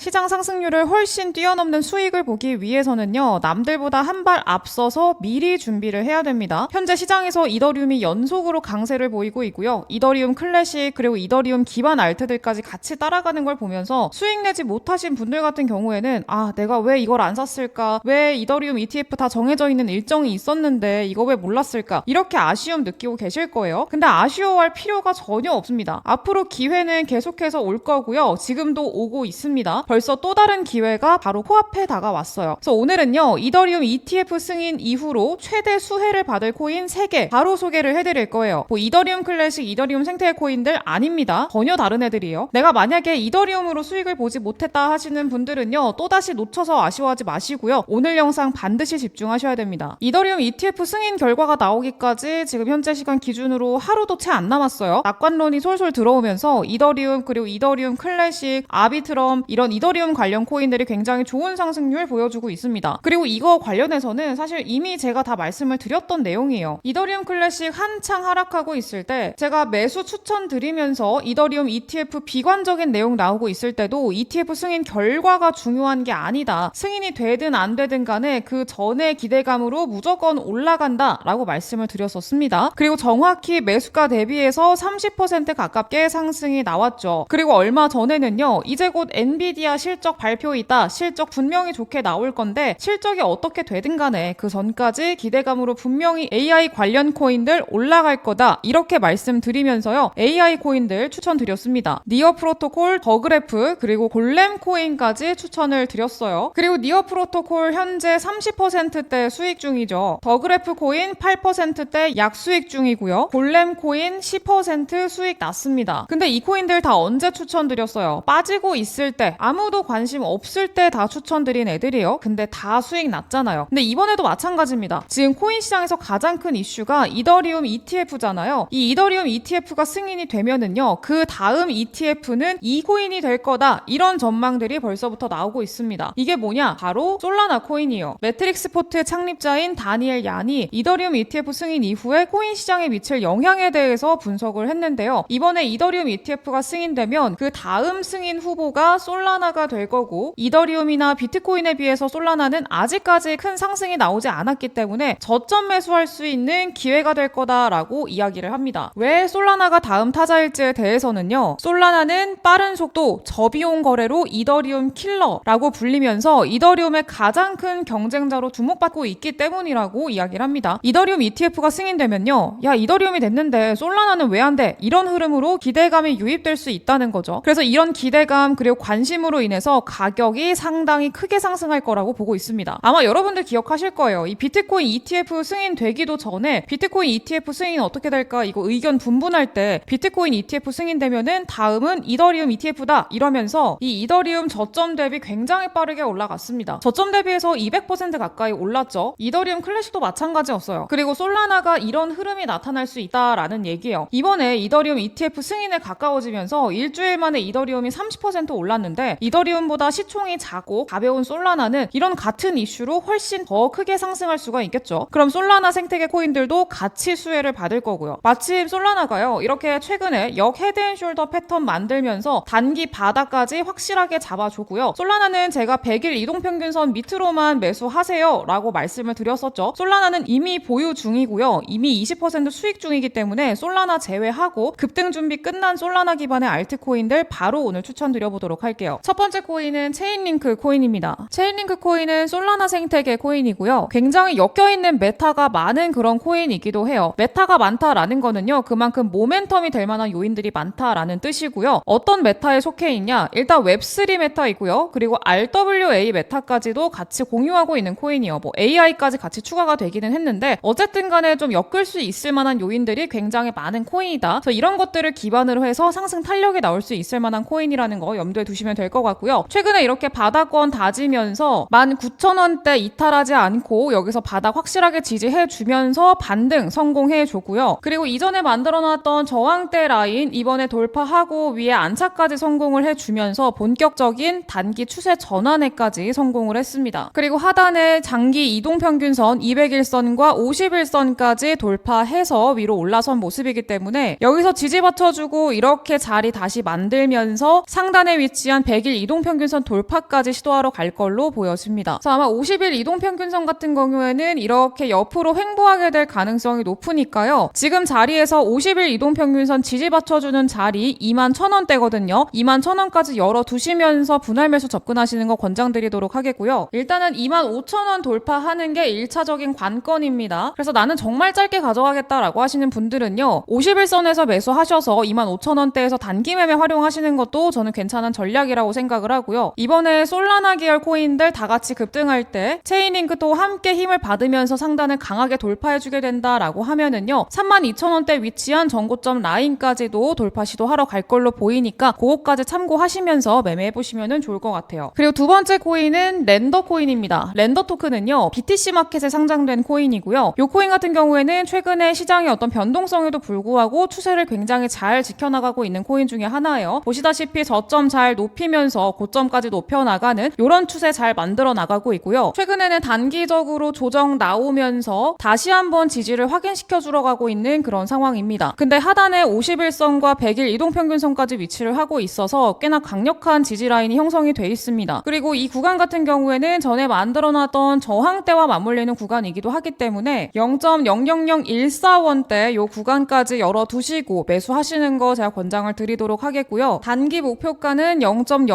시장 상승률을 훨씬 뛰어넘는 수익을 보기 위해서는요, 남들보다 한 발 앞서서 미리 준비를 해야 됩니다. 현재 시장에서 이더리움이 연속으로 강세를 보이고 있고요. 이더리움 클래식 그리고 이더리움 기반 알트들까지 같이 따라가는 걸 보면서 수익 내지 못하신 분들 같은 경우에는 아, 내가 왜 이걸 안 샀을까? 왜 이더리움 ETF 다 정해져 있는 일정이 있었는데 이거 왜 몰랐을까? 이렇게 아쉬움 느끼고 계실 거예요. 근데 아쉬워할 필요가 전혀 없습니다. 앞으로 기회는 계속해서 올 거고요. 지금도 오고 있습니다. 벌써 또 다른 기회가 바로 코앞에 다가왔어요. 그래서 오늘은요, 이더리움 ETF 승인 이후로 최대 수혜를 받을 코인 3개 바로 소개를 해드릴 거예요. 뭐 이더리움 클래식, 이더리움 생태 코인들 아닙니다. 전혀 다른 애들이에요. 내가 만약에 이더리움으로 수익을 보지 못했다 하시는 분들은요, 또다시 놓쳐서 아쉬워하지 마시고요. 오늘 영상 반드시 집중하셔야 됩니다. 이더리움 ETF 승인 결과가 나오기까지 지금 현재 시간 기준으로 하루도 채 안 남았어요. 낙관론이 솔솔 들어오면서 이더리움 그리고 이더리움 클래식, 아비트럼 이런 이더리움 관련 코인들이 굉장히 좋은 상승률 보여주고 있습니다. 그리고 이거 관련해서는 사실 이미 제가 다 말씀을 드렸던 내용이에요. 이더리움 클래식 한창 하락하고 있을 때 제가 매수 추천드리면서 이더리움 ETF 비관적인 내용 나오고 있을 때도 ETF 승인 결과가 중요한 게 아니다. 승인이 되든 안 되든 간에 그 전의 기대감으로 무조건 올라간다 라고 말씀을 드렸었습니다. 그리고 정확히 매수가 대비해서 30% 가깝게 상승이 나왔죠. 그리고 얼마 전에는요. 이제 곧 엔비디아 실적 발표이다. 실적 분명히 좋게 나올 건데 실적이 어떻게 되든 간에 그 전까지 기대감으로 분명히 AI 관련 코인들 올라갈 거다. 이렇게 말씀드리면서요. AI 코인들 추천드렸습니다. 니어 프로토콜, 더그래프, 그리고 골렘 코인까지 추천을 드렸어요. 그리고 니어 프로토콜 현재 30%대 수익 중이죠. 더그래프 코인 8%대 약수익 중이고요. 골렘 코인 10% 수익 났습니다. 근데 이 코인들 다 언제 추천드렸어요? 빠지고 있을 때, 아무 도 관심 없을 때 다 추천드린 애들이에요. 근데 다 수익 났잖아요. 근데 이번에도 마찬가지입니다. 지금 코인 시장에서 가장 큰 이슈가 이더리움 ETF잖아요. 이 이더리움 ETF가 승인이 되면은요, 그 다음 ETF는 이 코인이 될 거다. 이런 전망들이 벌써부터 나오고 있습니다. 이게 뭐냐? 바로 솔라나 코인이에요. 매트릭스 포트 창립자인 다니엘 얀이 이더리움 ETF 승인 이후에 코인 시장에 미칠 영향에 대해서 분석을 했는데요. 이번에 이더리움 ETF가 승인되면 그 다음 승인 후보가 솔라나 가 될 거고 이더리움이나 비트코인에 비해서 솔라나는 아직까지 큰 상승이 나오지 않았기 때문에 저점 매수할 수 있는 기회가 될 거다라고 이야기를 합니다. 왜 솔라나가 다음 타자일지에 대해서는요. 솔라나는 빠른 속도 저비용 거래로 이더리움 킬러라고 불리면서 이더리움의 가장 큰 경쟁자로 주목받고 있기 때문이라고 이야기를 합니다. 이더리움 ETF가 승인되면요. 야, 이더리움이 됐는데 솔라나는 왜 안 돼? 이런 흐름으로 기대감이 유입될 수 있다는 거죠. 그래서 이런 기대감 그리고 관심으로 인해서 가격이 상당히 크게 상승할 거라고 보고 있습니다. 아마 여러분들 기억하실 거예요. 이 비트코인 ETF 승인 되기도 전에 비트코인 ETF 승인 어떻게 될까 이거 의견 분분할 때 비트코인 ETF 승인되면은 다음은 이더리움 ETF다 이러면서 이 이더리움 저점 대비 굉장히 빠르게 올라갔습니다. 저점 대비해서 200% 가까이 올랐죠. 이더리움 클래식도 마찬가지였어요. 그리고 솔라나가 이런 흐름이 나타날 수 있다라는 얘기예요. 이번에 이더리움 ETF 승인에 가까워지면서 일주일 만에 이더리움이 30% 올랐는데 이더리움보다 시총이 작고 가벼운 솔라나는 이런 같은 이슈로 훨씬 더 크게 상승할 수가 있겠죠. 그럼 솔라나 생태계 코인들도 같이 수혜를 받을 거고요. 마침 솔라나가요. 이렇게 최근에 역 헤드앤숄더 패턴 만들면서 단기 바닥까지 확실하게 잡아주고요. 솔라나는 제가 100일 이동평균선 밑으로만 매수하세요 라고 말씀을 드렸었죠. 솔라나는 이미 보유 중이고요. 이미 20% 수익 중이기 때문에 솔라나 제외하고 급등 준비 끝난 솔라나 기반의 알트코인들 바로 오늘 추천드려보도록 할게요. 첫 번째 코인은 체인링크 코인입니다. 체인링크 코인은 솔라나 생태계 코인이고요. 굉장히 엮여있는 메타가 많은 그런 코인이기도 해요. 메타가 많다라는 거는요. 그만큼 모멘텀이 될 만한 요인들이 많다라는 뜻이고요. 어떤 메타에 속해 있냐? 일단 웹3 메타이고요. 그리고 RWA 메타까지도 같이 공유하고 있는 코인이요. 뭐 AI까지 같이 추가가 되기는 했는데 어쨌든 간에 좀 엮을 수 있을 만한 요인들이 굉장히 많은 코인이다. 그래서 이런 것들을 기반으로 해서 상승 탄력이 나올 수 있을 만한 코인이라는 거 염두에 두시면 될 것 같고요. 최근에 이렇게 바닥권 다지면서 19,000원대 이탈하지 않고 여기서 바닥 확실하게 지지해 주면서 반등 성공해 줬고요. 그리고 이전에 만들어 놨던 저항대 라인 이번에 돌파하고 위에 안착까지 성공을 해 주면서 본격적인 단기 추세 전환에까지 성공을 했습니다. 그리고 하단에 장기 이동 평균선 200일선과 50일선까지 돌파해서 위로 올라선 모습이기 때문에 여기서 지지 받쳐주고 이렇게 자리 다시 만들면서 상단에 위치한 100일 100일 이동평균선 돌파까지 시도하러 갈 걸로 보여집니다. 그래서 아마 50일 이동평균선 같은 경우에는 이렇게 옆으로 횡보하게 될 가능성이 높으니까요. 지금 자리에서 50일 이동평균선 지지 받쳐주는 자리 2만 1,000원대거든요. 2만 1,000원까지 열어두시면서 분할 매수 접근하시는 거 권장드리도록 하겠고요. 일단은 2만 5천원 돌파하는 게 1차적인 관건입니다. 그래서 나는 정말 짧게 가져가겠다라고 하시는 분들은요. 50일선에서 매수하셔서 2만 5천원대에서 단기 매매 활용하시는 것도 저는 괜찮은 전략이라고 생각 을 하고요. 이번에 솔라나 계열 코인들 다 같이 급등할 때 체인링크도 함께 힘을 받으면서 상단을 강하게 돌파해주게 된다라고 하면은요. 3만 2천원대 위치한 전고점 라인까지도 돌파 시도하러 갈 걸로 보이니까 그거까지 참고하시면서 매매해보시면 좋을 것 같아요. 그리고 두 번째 코인은 랜더 코인입니다. 랜더 토큰은요. BTC 마켓에 상장된 코인이고요. 이 코인 같은 경우에는 최근에 시장의 어떤 변동성에도 불구하고 추세를 굉장히 잘 지켜나가고 있는 코인 중에 하나예요. 보시다시피 저점 잘 높이면서 고점까지 높여나가는 이런 추세 잘 만들어 나가고 있고요. 최근에는 단기적으로 조정 나오면서 다시 한번 지지를 확인시켜 주러 가고 있는 그런 상황입니다. 근데 하단에 51선과 100일 이동평균선까지 위치를 하고 있어서 꽤나 강력한 지지 라인이 형성이 돼 있습니다. 그리고 이 구간 같은 경우에는 전에 만들어놨던 저항대와 맞물리는 구간이기도 하기 때문에 0.000141대 요 구간까지 열어두시고 매수하시는 거 제가 권장을 드리도록 하겠고요. 단기 목표가는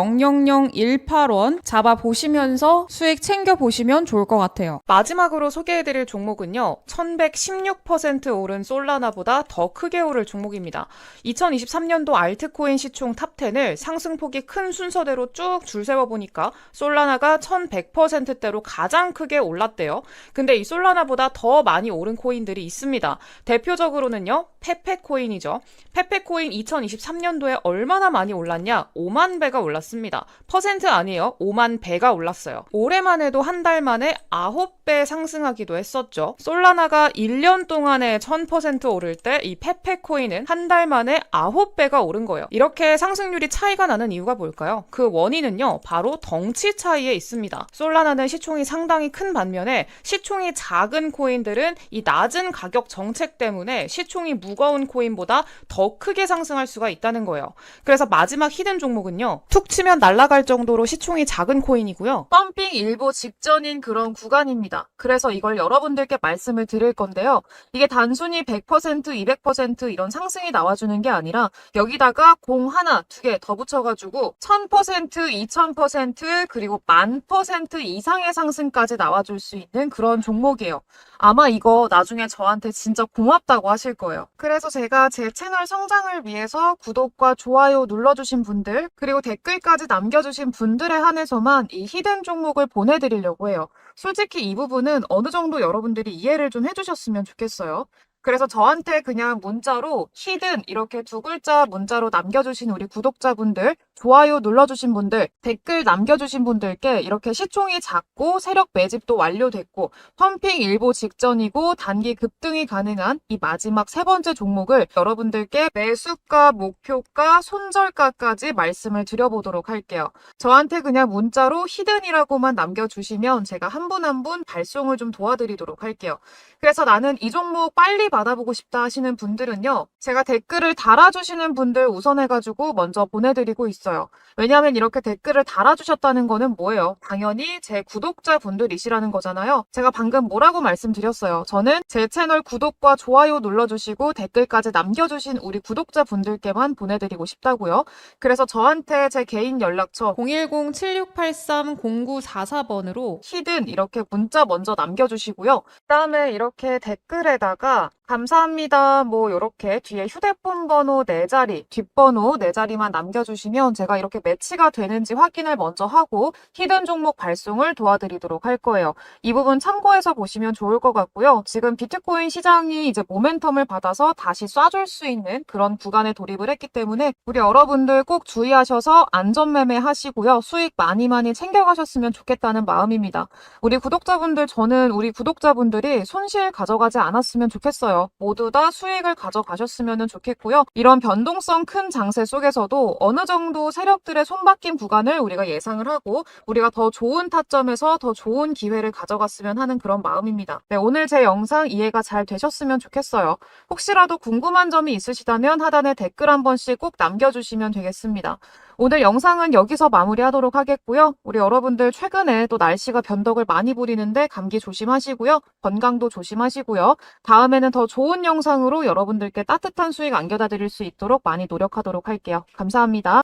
0.000118원 잡아보시면서 수익 챙겨보시면 좋을 것 같아요. 마지막으로 소개해드릴 종목은요. 1116% 오른 솔라나보다 더 크게 오를 종목입니다. 2023년도 알트코인 시총 탑10을 상승폭이 큰 순서대로 쭉 줄 세워보니까 솔라나가 1100%대로 가장 크게 올랐대요. 근데 이 솔라나보다 더 많이 오른 코인들이 있습니다. 대표적으로는요, 페페코인이죠. 페페코인 2023년도에 얼마나 많이 올랐냐? 5만 배가 올랐 습니다. 퍼센트 아니에요. 5만 배가 올랐어요. 올해만 해도 한 달 만에 9배 상승하기도 했었죠. 솔라나가 1년 동안에 1000% 오를 때 이 페페코인은 한 달 만에 9배가 오른 거예요. 이렇게 상승률이 차이가 나는 이유가 뭘까요? 그 원인은요, 바로 덩치 차이에 있습니다. 솔라나는 시총이 상당히 큰 반면에 시총이 작은 코인들은 이 낮은 가격 정책 때문에 시총이 무거운 코인보다 더 크게 상승할 수가 있다는 거예요. 그래서 마지막 히든 종목은요. 툭 치면 날아갈 정도로 시총이 작은 코인이고요. 펌핑 일보 직전인 그런 구간입니다. 그래서 이걸 여러분들께 말씀을 드릴 건데요. 이게 단순히 100%, 200% 이런 상승이 나와주는 게 아니라 여기다가 공 하나, 두 개 더 붙여가지고 1000%, 2000% 그리고 만 퍼센트 이상의 상승까지 나와줄 수 있는 그런 종목이에요. 아마 이거 나중에 저한테 진짜 고맙다고 하실 거예요. 그래서 제가 제 채널 성장을 위해서 구독과 좋아요 눌러주신 분들, 그리고 댓글까지 남겨주신 분들에 한해서만 이 히든 종목을 보내드리려고 해요. 솔직히 이 부분은 어느 정도 여러분들이 이해를 좀 해주셨으면 좋겠어요. 그래서 저한테 그냥 문자로 히든 이렇게 두 글자 문자로 남겨주신 우리 구독자분들, 좋아요 눌러주신 분들, 댓글 남겨주신 분들께 이렇게 시총이 작고 세력 매집도 완료됐고 펌핑 일보 직전이고 단기 급등이 가능한 이 마지막 세 번째 종목을 여러분들께 매수가, 목표가, 손절가까지 말씀을 드려보도록 할게요. 저한테 그냥 문자로 히든이라고만 남겨주시면 제가 한 분 한 분 발송을 좀 도와드리도록 할게요. 그래서 나는 이 종목 빨리 받아보고 싶다 하시는 분들은요. 제가 댓글을 달아주시는 분들 우선해가지고 먼저 보내드리고 있어요. 왜냐하면 이렇게 댓글을 달아주셨다는 거는 뭐예요? 당연히 제 구독자 분들이시라는 거잖아요. 제가 방금 뭐라고 말씀드렸어요. 저는 제 채널 구독과 좋아요 눌러주시고 댓글까지 남겨주신 우리 구독자 분들께만 보내드리고 싶다고요. 그래서 저한테 제 개인 연락처 010-7683-0944번으로 히든 이렇게 문자 먼저 남겨주시고요. 그다음에 이렇게 댓글에다가 감사합니다. 뭐 이렇게 뒤에 휴대폰 번호 네 자리, 뒷번호 네 자리만 남겨주시면 제가 이렇게 매치가 되는지 확인을 먼저 하고 히든 종목 발송을 도와드리도록 할 거예요. 이 부분 참고해서 보시면 좋을 것 같고요. 지금 비트코인 시장이 이제 모멘텀을 받아서 다시 쏴줄 수 있는 그런 구간에 돌입을 했기 때문에 우리 여러분들 꼭 주의하셔서 안전매매 하시고요. 수익 많이 많이 챙겨가셨으면 좋겠다는 마음입니다. 우리 구독자분들 저는 우리 구독자분들이 손실 가져가지 않았으면 좋겠 어요. 모두 다 수익을 가져가셨으면 좋겠고요. 이런 변동성 큰 장세 속에서도 어느 정도 세력들의 손바뀐 구간을 우리가 예상을 하고 우리가 더 좋은 타점에서 더 좋은 기회를 가져갔으면 하는 그런 마음입니다. 네, 오늘 제 영상 이해가 잘 되셨으면 좋겠어요. 혹시라도 궁금한 점이 있으시다면 하단에 댓글 한 번씩 꼭 남겨주시면 되겠습니다. 오늘 영상은 여기서 마무리하도록 하겠고요. 우리 여러분들 최근에 또 날씨가 변덕을 많이 부리는데 감기 조심하시고요. 건강도 조심하시고요. 다음에는 더 좋은 영상으로 여러분들께 따뜻한 수익 안겨다 드릴 수 있도록 많이 노력하도록 할게요. 감사합니다.